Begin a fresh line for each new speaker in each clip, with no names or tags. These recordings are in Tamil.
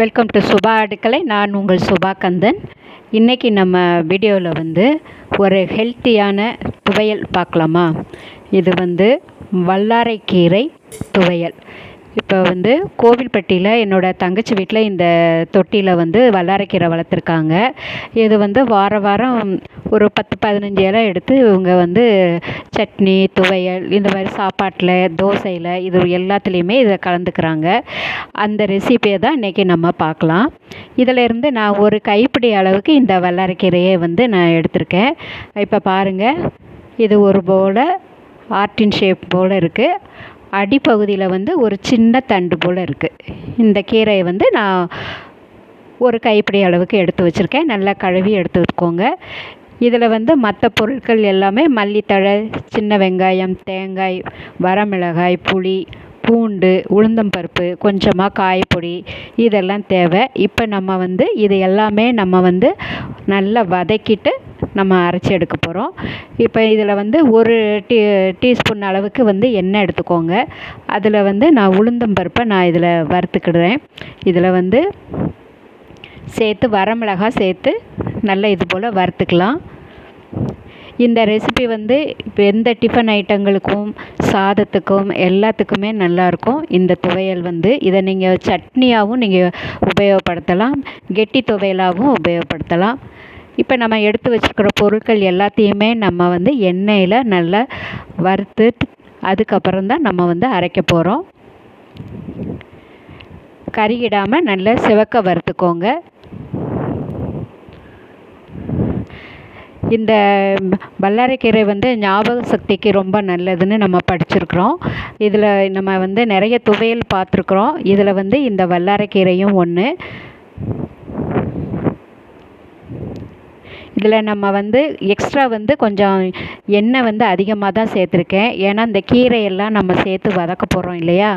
வெல்கம் டு சுபா அடுக்கலை நான் உங்கள் சுபா கந்தன் இன்றைக்கி நம்ம வீடியோவில் வந்து ஒரு ஹெல்த்தியான துவையல் பார்க்கலாமா? இது வந்து வல்லாரைக்கீரை துவையல். இப்போ வந்து கோவில்பட்டியில் என்னோடய தங்கச்சி வீட்டில் இந்த தொட்டியில் வந்து வல்லாரைக்கீரை வளர்த்துருக்காங்க. இது வந்து வார வாரம் ஒரு பத்து பதினஞ்சு இலை எடுத்து இவங்க வந்து சட்னி துவையல் இந்த மாதிரி சாப்பாட்டில் தோசையில் இது எல்லாத்துலேயுமே இதை கலந்துக்கிறாங்க. அந்த ரெசிபியை தான் இன்றைக்கி நம்ம பார்க்கலாம். இதிலேருந்து நான் ஒரு கைப்பிடி அளவுக்கு இந்த வல்லாரைக்கீரையை வந்து நான் எடுத்திருக்கேன். இப்போ பாருங்கள் இது ஒரு போல் ஆர்டின் ஷேப் போல் இருக்குது அடிப்பகுதியில் வந்து ஒரு சின்ன தண்டு போல் இருக்குது இந்த கீரையை வந்து நான் ஒரு கைப்பிடி அளவுக்கு எடுத்து வச்சுருக்கேன். நல்லா கழுவி எடுத்து வச்சுக்கோங்க. இதில் வந்து மற்ற பொருட்கள் எல்லாமே மல்லித்தழை சின்ன வெங்காயம் தேங்காய் வரமிளகாய் புளி பூண்டு உளுந்தம்பருப்பு கொஞ்சமாக காயப்பொடி இதெல்லாம் தேவை. இப்போ நம்ம வந்து இது எல்லாமே நம்ம வந்து நல்லா வதக்கிட்டு நம்ம அரைச்சி எடுக்க போகிறோம் இப்போ இதில் வந்து ஒரு டீ டீஸ்பூன் அளவுக்கு வந்து எண்ணெய் எடுத்துக்கோங்க. அதில் வந்து நான் உளுந்தம்பருப்பை நான் இதில் வறுத்துக்கிடுறேன். இதில் வந்து சேர்த்து வரமிளகாய் சேர்த்து நல்லா இது போல் வறுத்துக்கலாம். இந்த ரெசிபி வந்து இப்போ எந்த டிஃபன் ஐட்டங்களுக்கும் சாதத்துக்கும் எல்லாத்துக்குமே நல்லாயிருக்கும் இந்த துவையல் வந்து இதை நீங்கள் சட்னியாகவும் நீங்கள் உபயோகப்படுத்தலாம். கெட்டி துவையலாகவும் உபயோகப்படுத்தலாம். இப்போ நம்ம எடுத்து வச்சுருக்கிற பொருட்கள் எல்லாத்தையுமே நம்ம வந்து எண்ணெயில் நல்லா வறுத்து அதுக்கப்புறம் தான் நம்ம வந்து அரைக்க போகிறோம் கருகிடாமல் நல்லா சிவக்க வறுத்துக்கோங்க. இந்த வல்லாரைக்கீரை வந்து ஞாபக சக்திக்கு ரொம்ப நல்லதுன்னு நம்ம படிச்சிருக்கிறோம். இதில் நம்ம வந்து நிறைய துவையல் பார்த்துருக்குறோம். இதில் வந்து இந்த வல்லாரைக்கீரையும் ஒன்று இதில் நம்ம வந்து எக்ஸ்ட்ரா வந்து கொஞ்சம் எண்ணெய் வந்து அதிகமாக தான் சேர்த்துருக்கேன். ஏன்னா இந்த கீரையெல்லாம் நம்ம சேர்த்து வதக்க போகிறோம் இல்லையா?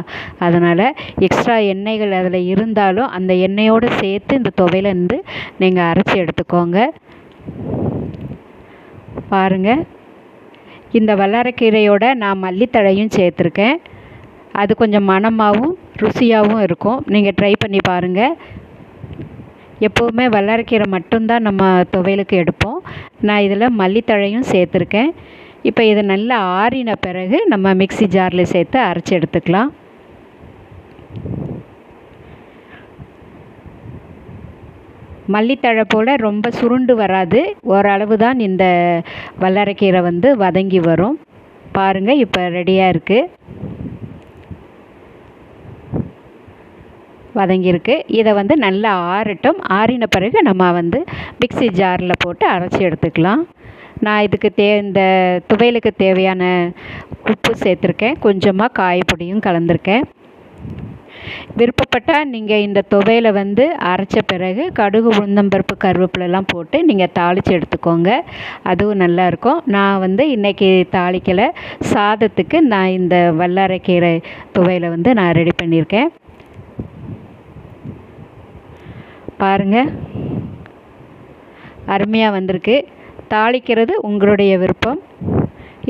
அதனால் எக்ஸ்ட்ரா எண்ணெய்கள் அதில் இருந்தாலும் அந்த எண்ணெயோடு சேர்த்து இந்த துவையிலேருந்து நீங்கள் அரைச்சி எடுத்துக்கோங்க. பாருங்கள் இந்த வல்லாரக்கீரையோட நான் மல்லித்தழையும் சேர்த்துருக்கேன். அது கொஞ்சம் மணமாகவும் ருசியாகவும் இருக்கும். நீங்கள் ட்ரை பண்ணி பாருங்கள் எப்போவுமே வல்லாரக்கீரை மட்டும்தான் நம்ம துவையலுக்கு எடுப்போம். நான் இதில் மல்லித்தழையும் சேர்த்துருக்கேன். இப்போ இது நல்லா ஆறின பிறகு நம்ம மிக்சி ஜாரில் சேர்த்து அரைச்சி எடுத்துக்கலாம். மல்லித்தழை போல் ரொம்ப சுருண்டு வராது. ஓரளவு தான் இந்த வல்லாரைக்கீரை வந்து வதங்கி வரும். பாருங்கள் இப்போ ரெடியாக இருக்குது வதங்கியிருக்கு. இதை வந்து நல்லா ஆறட்டும். ஆறின பிறகு நம்ம வந்து மிக்சி ஜாரில் போட்டு அரைச்சி எடுத்துக்கலாம். நான் இதுக்கு தே இந்த துவையலுக்கு தேவையான உப்பு சேர்த்துருக்கேன். கொஞ்சமாக காய்பொடியும் கலந்துருக்கேன். விருப்பப்பட்டால் நீங்கள் இந்த துவையில் வந்து அரைச்ச பிறகு கடுகு உளுந்தம்பருப்பு கருவேப்பிலெலாம் போட்டு நீங்கள் தாளித்து எடுத்துக்கோங்க. அதுவும் நல்லாயிருக்கும் நான் வந்து இன்றைக்கி தாளிக்கலை. சாதத்துக்கு நான் இந்த வல்லாரைக்கீரை துவையில் வந்து நான் ரெடி பண்ணியிருக்கேன். பாருங்கள் அருமையாக வந்திருக்கு. தாளிக்கிறது உங்களுடைய விருப்பம்.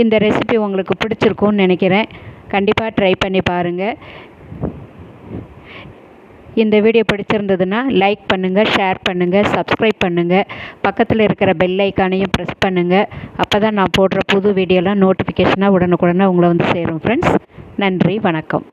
இந்த ரெசிபி உங்களுக்கு பிடிச்சிருக்கும்னு நினைக்கிறேன். கண்டிப்பாக ட்ரை பண்ணி பாருங்கள் இந்த வீடியோ பிடிச்சிருந்ததுன்னா லைக் பண்ணுங்கள் ஷேர் பண்ணுங்கள் சப்ஸ்கிரைப் பண்ணுங்கள் பக்கத்தில் இருக்கிற பெல் ஐக்கானையும் ப்ரெஸ் பண்ணுங்கள் அப்போ தான் நான் போடுற புது வீடியோலாம் நோட்டிஃபிகேஷனாக உடனுக்குடனே உங்களை வந்து சேரும் ஃப்ரெண்ட்ஸ் நன்றி வணக்கம்.